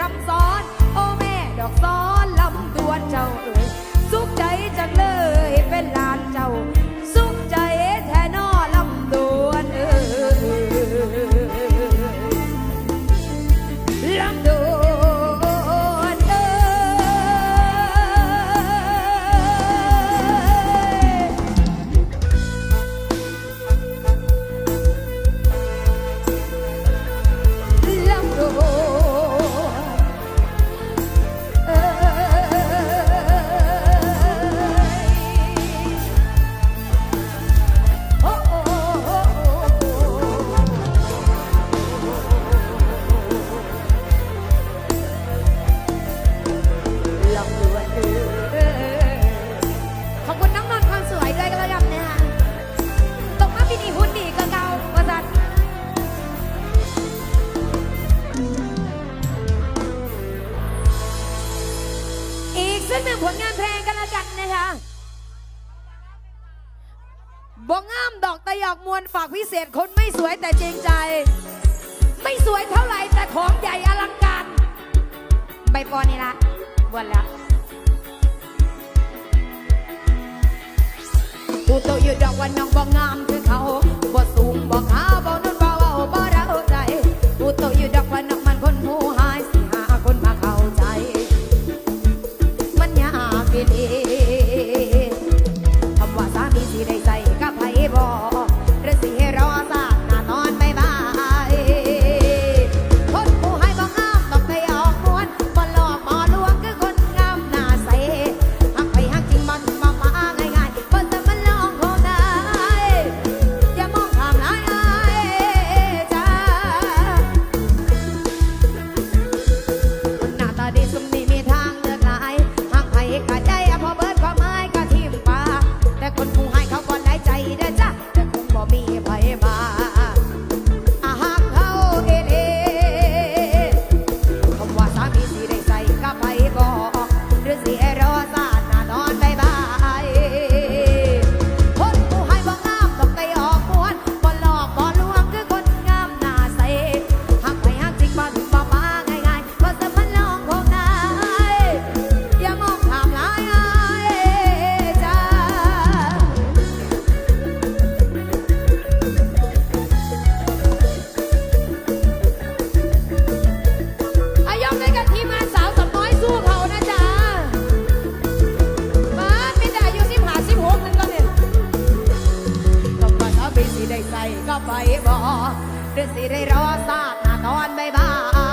รำสอน เรือสิได้รอทราบหน้าตอนบ่าย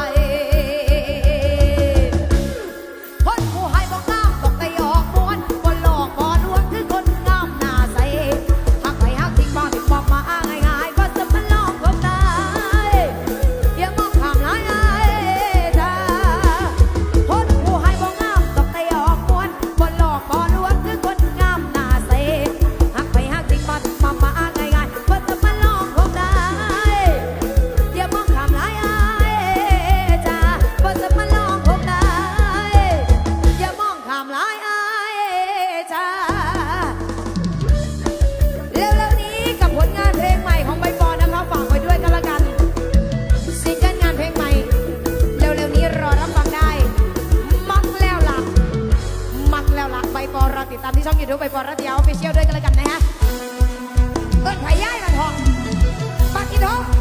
ช่องยูทูบไปปอระเดียวฟิเชียลด้วยกันเลยกันนะฮะเอิ้นไผ่ย่ายมันหองปากกินทอง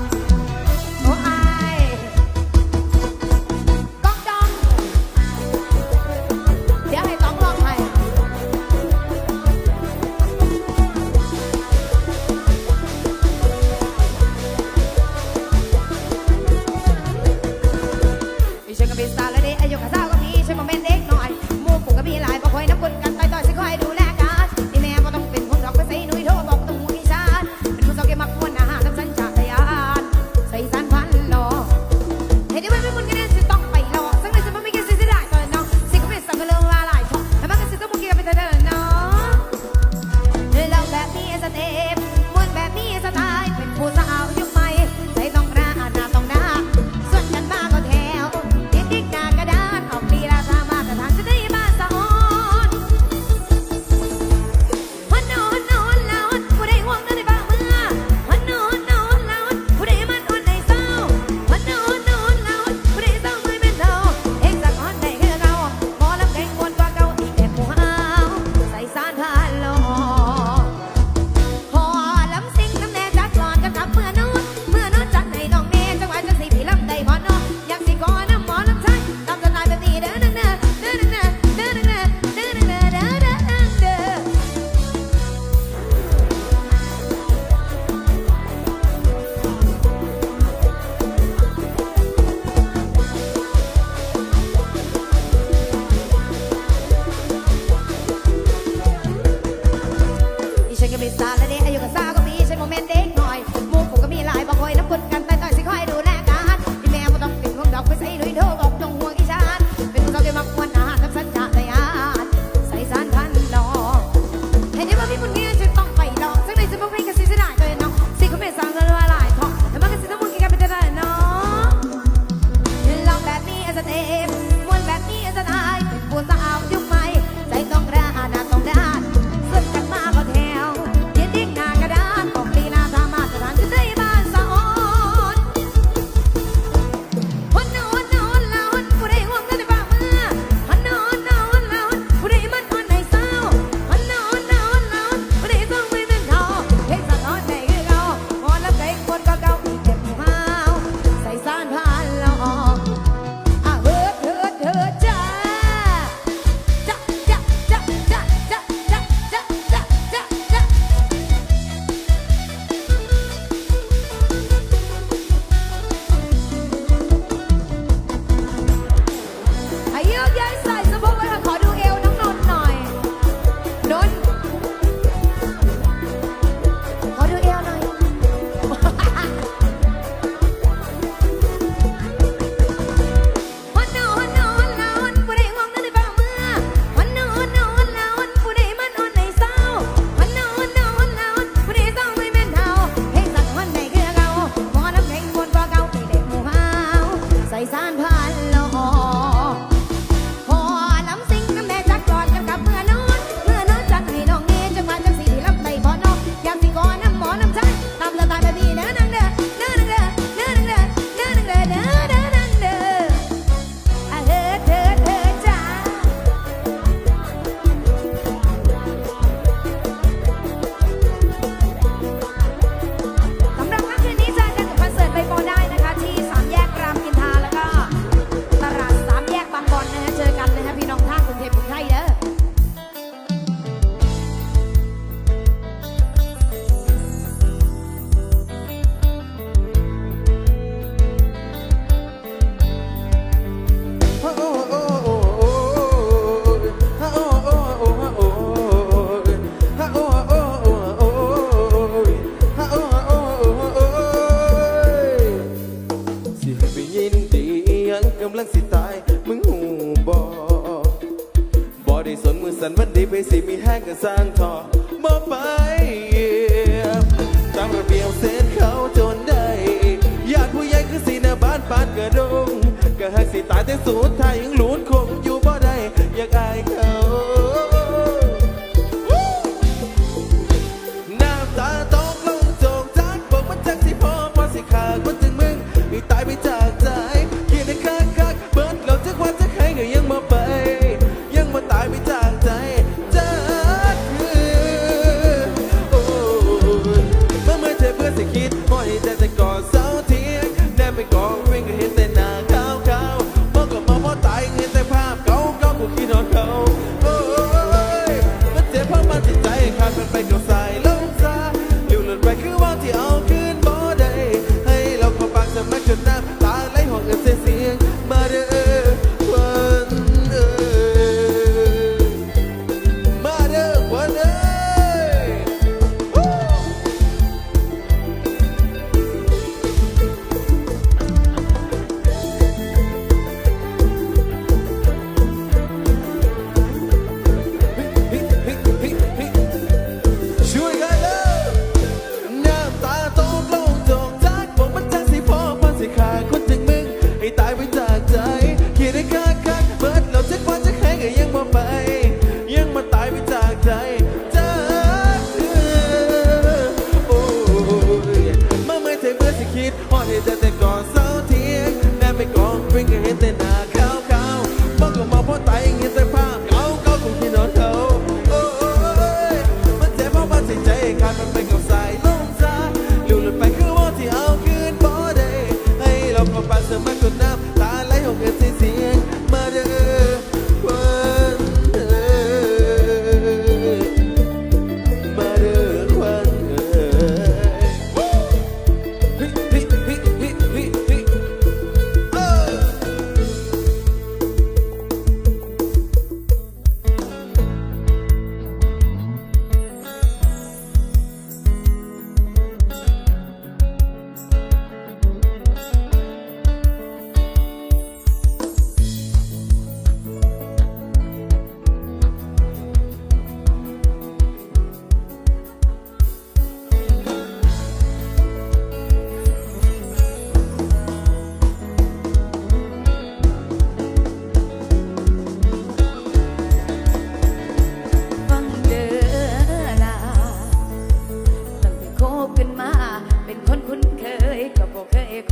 total.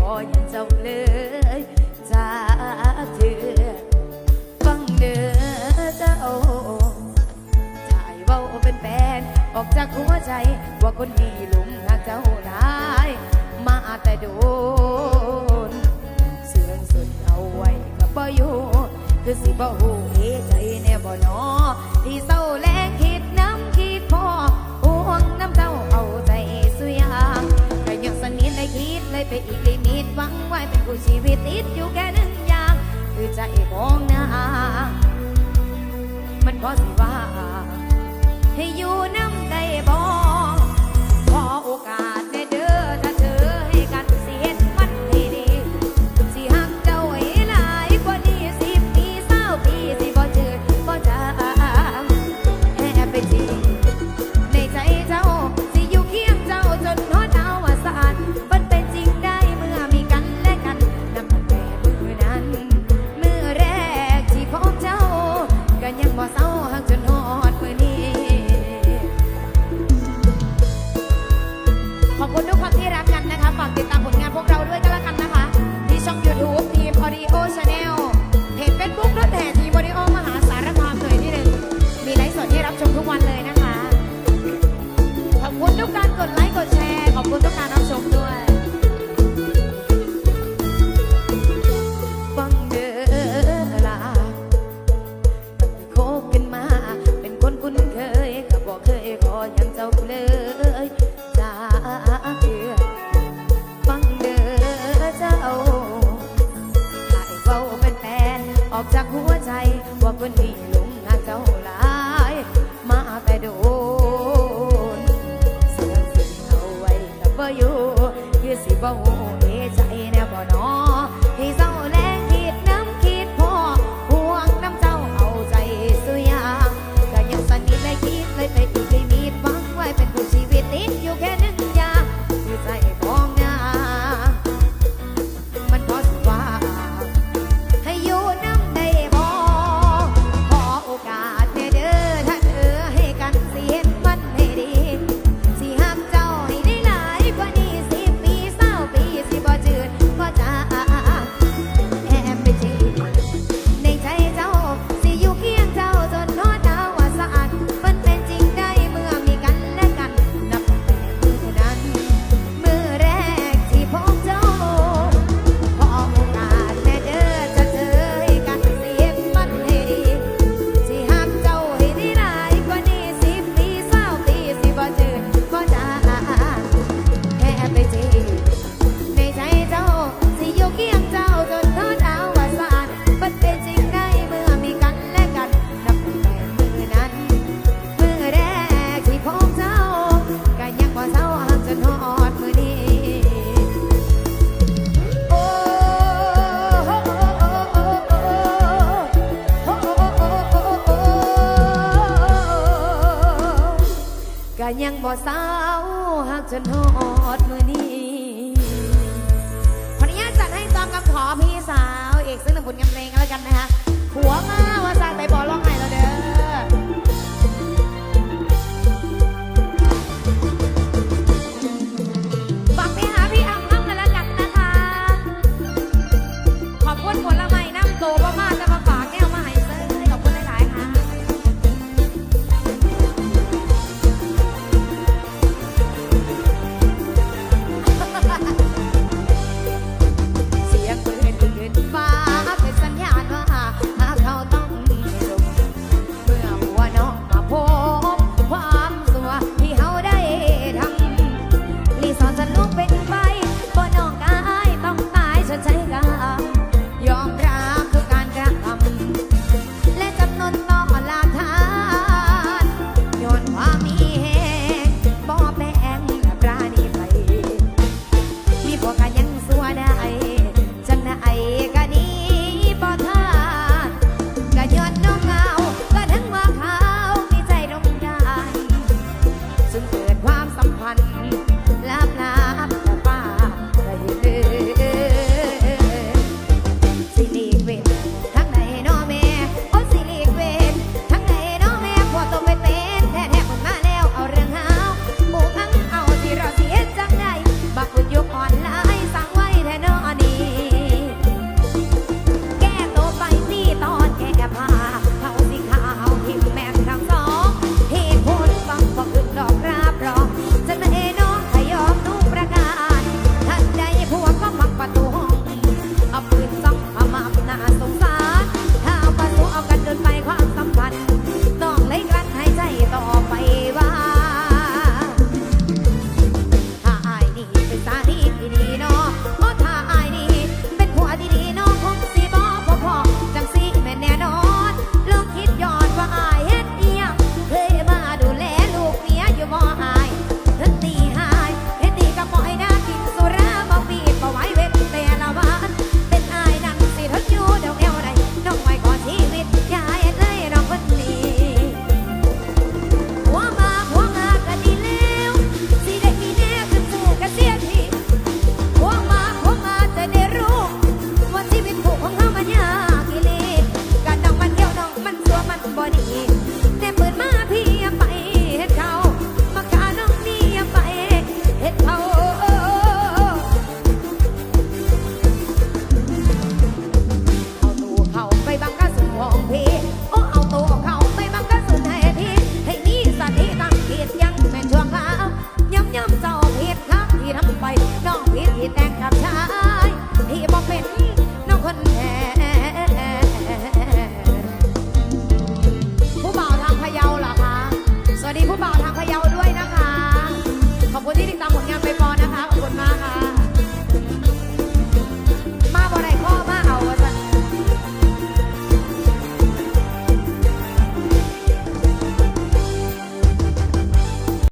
บ่ยังเจ้าเลยจะเธอฟังเด้อเจ้าถ่ายเว้าเป็นแฟนออกจากหัวใจว่าคนดีหลุมหักเจ้าร้ายมาแต่โดนเสื่อมสุดเอาไว้กับบ่อยู่คือสิบ่หูเอใจแน่บ่นอที่เศร้าแล้ ไปอีกลิมิตหวังไว้เป็นผู้ชีวิตติดอยู่แค่หนึ่งอย่างคือใจของนางมันก็สิว่า ให้อยู่น้ำใจบ่ ทุกวันเลยนะคะ ขอบคุณทุกการกดไลค์กดแชร์ ขอบคุณทุกการรับชมด้วยฟังเดอลาตั้งแต่คกันมา เป็นคนคุ้นเคยก็บอกเคยขอยังเจ้าเลยจ้าเอือฟังเด้อเจ้าหายเบาเป็นแฟนออกจากหัวใจว่าคนดี มือนี้ขออนุญาตจัดให้ตามคำขอพี่สาวเอกซึ่งหนึ่งบุญงานเพลงกันแล้วกันนะคะหัวมาว่าสาดไปบอลอง